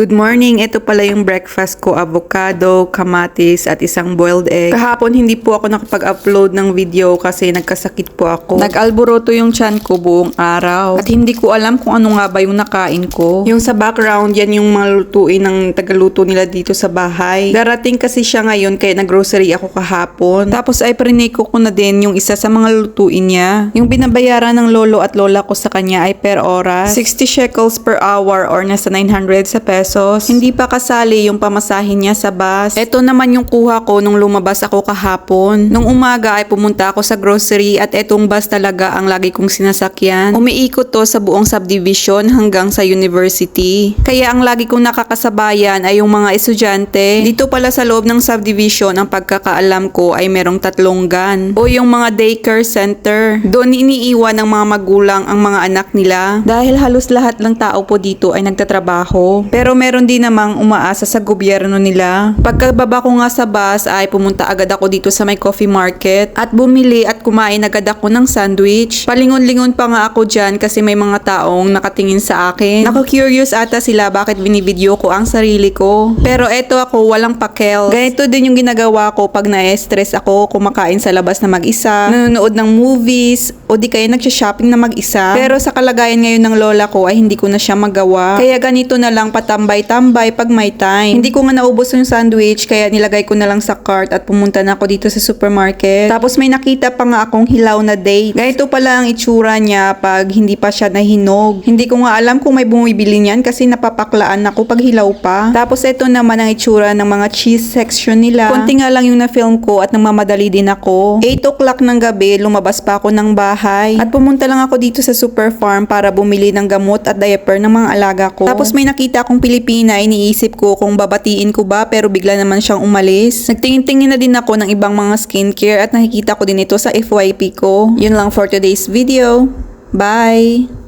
Good morning, ito pala yung breakfast ko, avocado, kamatis at isang boiled egg. Kahapon hindi po ako nakapag-upload ng video kasi nagkasakit po ako. Nag-alboroto yung chan ko buong araw. At hindi ko alam kung ano nga ba yung nakain ko. Yung sa background, yan yung mga lutuin ng tagaluto nila dito sa bahay. Darating kasi siya ngayon kaya nag-grocery ako kahapon. Tapos ay priniko ko na din yung isa sa mga lutuin niya. Yung binabayaran ng lolo at lola ko sa kanya ay per oras. 60 shekels per hour or nasa 900 sa pesos. Hindi pa kasali yung pamasahin niya sa bus. Ito naman yung kuha ko nung lumabas ako kahapon. Nung umaga ay pumunta ako sa grocery at etong bus talaga ang lagi kong sinasakyan. Umiikot to sa buong subdivision hanggang sa university. Kaya ang lagi kong nakakasabayan ay yung mga estudyante. Dito pala sa loob ng subdivision ang pagkakaalam ko ay merong tatlong gan. O yung mga daycare center. Doon iniiwan ng mga magulang ang mga anak nila. Dahil halos lahat ng tao po dito ay nagtatrabaho. Pero meron din namang umaasa sa gobyerno nila. Pagkababa ko nga sa bus ay pumunta agad ako dito sa may coffee market at bumili at kumain agad ako ng sandwich. Palingon-lingon pa nga ako dyan kasi may mga taong nakatingin sa akin. Naku-curious ata sila bakit binibideo ko ang sarili ko. Pero eto ako walang pakel. Ganito din yung ginagawa ko pag na-stress ako, kumakain sa labas na mag-isa, nanonood ng movies, o di kaya nagsha-shopping na mag-isa. Pero sa kalagayan ngayon ng lola ko ay hindi ko na siya magawa. Kaya ganito na lang patambay-tambay pag may time. Hindi ko nga naubos yung sandwich kaya nilagay ko na lang sa cart at pumunta na ako dito sa supermarket. Tapos may nakita pa nga akong hilaw na date. Ganito pala ang itsura niya pag hindi pa siya nahinog. Hindi ko nga alam kung may bumibili niyan kasi napapaklaan ako pag hilaw pa. Tapos ito naman ang itsura ng mga cheese section nila. Konti nga lang yung na-film ko at namamadali din ako. 8 o'clock ng gabi, lumabas pa ako ng bahay. At pumunta lang ako dito sa super farm para bumili ng gamot at diaper ng mga alaga ko. Tapos may nakita akong Pilipina, iniisip ko kung babatiin ko ba pero bigla naman siyang umalis. Nagtingin-tingin na din ako ng ibang mga skincare at nakikita ko din ito sa FYP ko. Yun lang for today's video. Bye!